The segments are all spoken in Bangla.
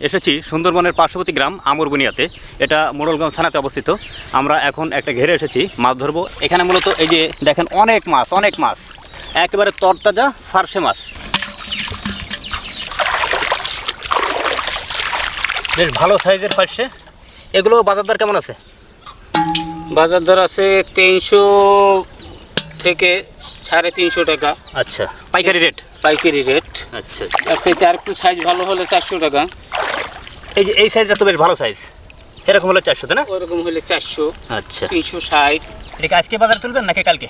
এসেছি সুন্দরবনের পার্শ্ববর্তী গ্রাম আমরবুনিয়াতে। এটা মোড়লগঞ্জ থানাতে অবস্থিত। আমরা এখন একটা ঘেরে এসেছি মাছ ধরবো। এখানে মূলত এই যে দেখেন অনেক মাছ অনেক মাছ। একেবারে তরতাজা ফার্সে মাছ। বেশ ভালো সাইজের ফার্সে। এগুলো বাজার দর কেমন আছে? বাজার দর আছে তিনশো থেকে সাড়ে তিনশো টাকা। আচ্ছা পাইকারি রেট? পাইকারি রেট। আচ্ছা আর সেটা আর একটু সাইজ ভালো হলে চারশো টাকা। এই যে এই সাইজটা তো বেশ ভালো সাইজ এরকম হলো চারশো না? ওরকম হলে চারশো আচ্ছা। তিনশো ষাট। এটা আজকে বাজার তুলবেন নাকি কালকে?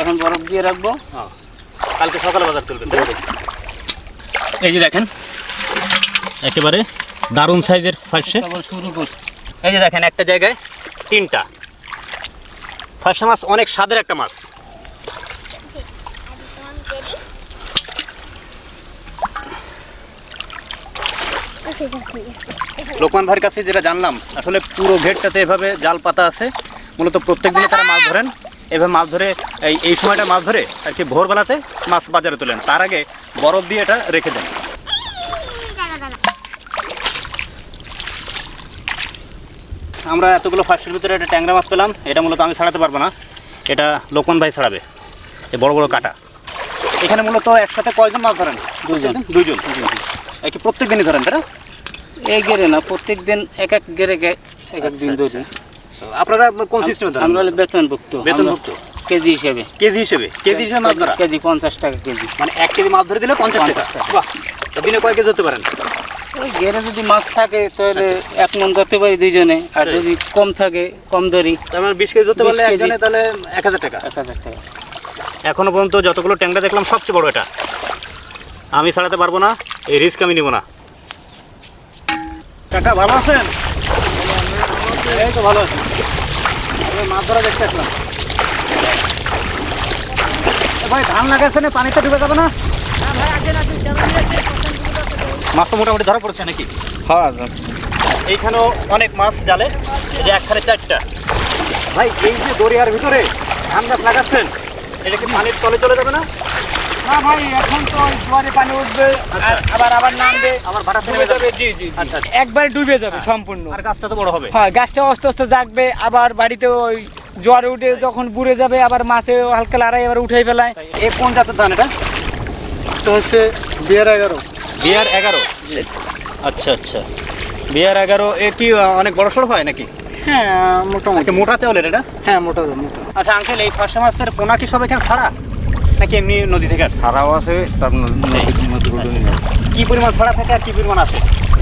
এখন বরফ দিয়ে রাখব। কালকে সকালে বাজার তুলবেন এই যে দেখেন একেবারে দারুণ সাইজের ফার্সে। শুরু করছি এই যে দেখেন একটা জায়গায় তিনটা। ফার্সে মাছ অনেক স্বাদের একটা মাছ। লোকমান ভাইয়ের কাছে যেটা জানলাম আসলে পুরো ঘেরটাতে এভাবে জাল পাতা আছে। মূলত প্রত্যেক দিনে তারা মাছ ধরেন। এভাবে মাছ ধরে এই এই সময়টা মাছ ধরে আর কি ভোরবেলাতে মাছ বাজারে তোলেন। তার আগে বরফ দিয়ে এটা রেখে দেন। আমরা এতগুলো ফার্স্টের ভিতরে একটা ট্যাংরা মাছ পেলাম। এটা মূলত আমি ছাড়াতে পারব না। এটা লোকমান ভাই ছাড়াবে। এই বড় বড় কাটা। এখানে মূলত একসাথে কয়জন মাছ ধরেন? দুজন। দুইজন। কি প্রত্যেক দিনই ধরেন না এই গেরে না প্রত্যেক দিন এক এক গেরে এক এক দিন আচ্ছা, ধরি। আপনারা কোন সিস্টেমে ধরেন? আমরা হলে বেতনভুক্ত। বেতনভুক্ত? কেজি হিসেবে। কেজি হিসেবে? কেজি হিসেবে মাছ ধরা কেজি পঞ্চাশ টাকা কেজি। মানে এক কেজি মাছ ধরে দিলে পঞ্চাশ টাকা। 50 টাকা। বাহ! দিনে কয় কেজি ধরতে পারেন? ওই গেরে যদি মাছ থাকে তাহলে এক মন ধরতে পারি দুইজনে। আর আচ্ছা। যদি কম থাকে কম ধরি। তার মানে বিশ কেজি ধরতে পারলে একজনে তাহলে এক হাজার টাকা। এক হাজার টাকা। এখনও পর্যন্ত যতগুলো ট্যাংরা দেখলাম সবচেয়ে বড় এটা। আমি ছাড়াতে পারব না এই রিস্ক আমি নিব না। কাকা ভালো আছেন? এই তো ভালো আছি। আমি মাছ ধরা দেখতে আসলাম। ভাই ধান লাগাচ্ছে না পানিতে ডুবে যাবে না? মাছ তো মোটামুটি ধরা পড়ছে নাকি? হ্যাঁ এইখানেও অনেক মাছ জালে যে একখানে চারটা। ভাই এই যে দরিয়ার ভিতরে ধান গাছ লাগাচ্ছেন এটা কি পানির তলে চলে যাবে না? না ভাই এখন তো জোয়ারে পানি উঠবে আচ্ছা। আবার আবার নামবে। আবার ভাটা ডুবে যাবে। জি জি। আচ্ছা, আচ্ছা। একবারে ডুবে যাবে সম্পূর্ণ। আর গাছটা তো বড় হবে। হ্যাঁ গাছটা আস্তে আস্তে জাগবে আবার বাড়িতে ওই জোয়ারে উঠে যখন বুড়ে যাবে আবার মাছে হালকা লড়াই আবার উঠাই ফেলায়। এ কোন জাতের ধান এটা? তো হচ্ছে বিয়ার এগারো। বিয়ার এগারো? আচ্ছা আচ্ছা। বিয়ার এগারো এ কি অনেক বড় সড়ো হয় নাকি? হ্যাঁ মোটামুটি। মোটা চাউলের এটা? হ্যাঁ মোটা মোটা। আচ্ছা আঙ্কেল এই ফার্স্ট মাছের পোনা কি সব এখানে ছাড়া? নাকি এমনি নদী থেকে? ছাড়াও আছে তার নদীগুলো নিয়ে কি পরিমাণ ছাড়া থাকে আর কি পরিমাণ আসে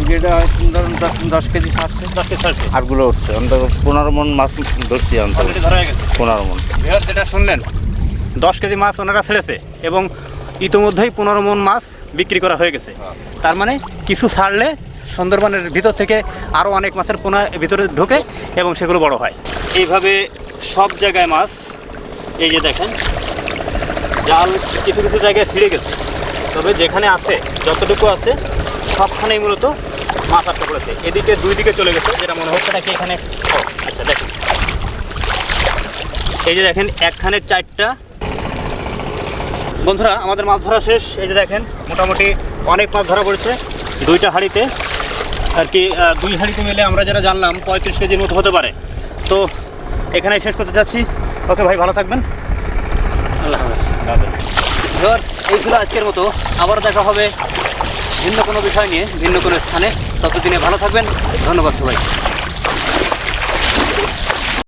যেটা ধরুন দশ দশ কেজি ছাড়ছে। দশ কেজি ছাড়ছে? আরগুলো উঠছে। অন্তত পনেরো মন মাছ ধরছি অন্তত ধরা হয়ে গেছে। পনেরো মন। ভিওর যেটা শুনলেন দশ কেজি মাছ ওনারা ছেড়েছে এবং ইতোমধ্যেই পনেরো মন মাছ বিক্রি করা হয়ে গেছে। তার মানে কিছু ছাড়লে সুন্দরবনের ভিতর থেকে আরও অনেক মাছের পোনা ভিতরে ঢোকে এবং সেগুলো বড় হয়। এইভাবে সব জায়গায় মাছ এই যে দেখেন জাল কিছু কিছু জায়গায় ছিঁড়ে গেছে। তবে যেখানে আছে, যতটুকু আছে, সবখানেই মূলত মাছ আটকা পড়েছে। এদিকে দুই দিকে চলে গেছে, যেটা মনে হচ্ছে নাকি এখানে ও আচ্ছা দেখেন। এই যে দেখেন, একখানে চারটা। বন্ধুরা, আমাদের মাছ ধরা শেষ। এই যে দেখেন, মোটামুটি অনেক মাছ ধরা পড়েছে। দুইটা হাঁড়িতে। আর কি দুই হাঁড়িতে মিলে আমরা যারা জানলাম, পঁয়ত্রিশ কেজির মতো হতে পারে। তো এখানে শেষ করতে চাচ্ছি ওকে, ভাই, ভালো থাকবেন। আল্লাহ এই ছিল আজকের মতো। আবার দেখা হবে ভিন্ন কোনো বিষয় নিয়ে, ভিন্ন কোনো স্থানে। ততদিনে ভালো থাকবেন। ধন্যবাদ সবাই